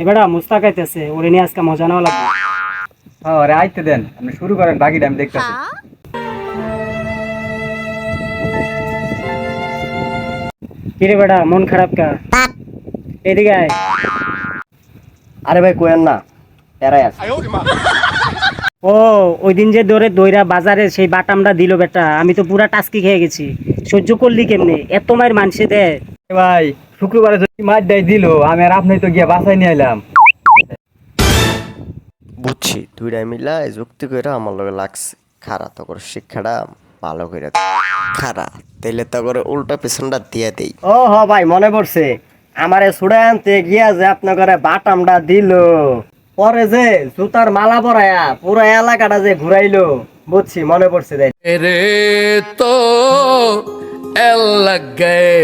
এবারে মুস্তাক আইতেছে ওরে নিয়ে আজকে মজা নেওয়া লাগবে। হ্যাঁ আরে আইতে দেন আপনি শুরু করেন বাকিটা আমি দেখতেছি। কিরে বেটা মন খারাপ কা? এদিকে আয়। আরে ভাই কোয়েন না এরাই আছে। ও ওই দিন যে দৌড়ে দইরা বাজারে সেই বাটামটা দিল বেটা আমি তো পুরা টাস্কি খেয়ে গেছি। সহ্য করলি কেমনে? এত মায়ের মানসে দেয় ভাই শুক্রবারে যদি মাছ দেয় দিল আমি আর আপনি তো গিয়া বাসায় নিয়ে এলাম বুঝছি দুইটাই মিলা যুক্তি করে আমার লগে লাগছে। খারা করে শিক্ষাটা ভালো করে খারা তাইলে তখন উল্টা পেছনটা দিয়ে দেই। ও হ ভাই মনে পড়ছে। আমারে ছুড়ে আনতে গিয়া যে আপনার বাটামটা দিল। পরে যে জুতার মালা পরায়া পুরো এলাকাটা যে ঘুরাইলো বুঝছি মনে পড়ছে তাই রে তো এলাকায়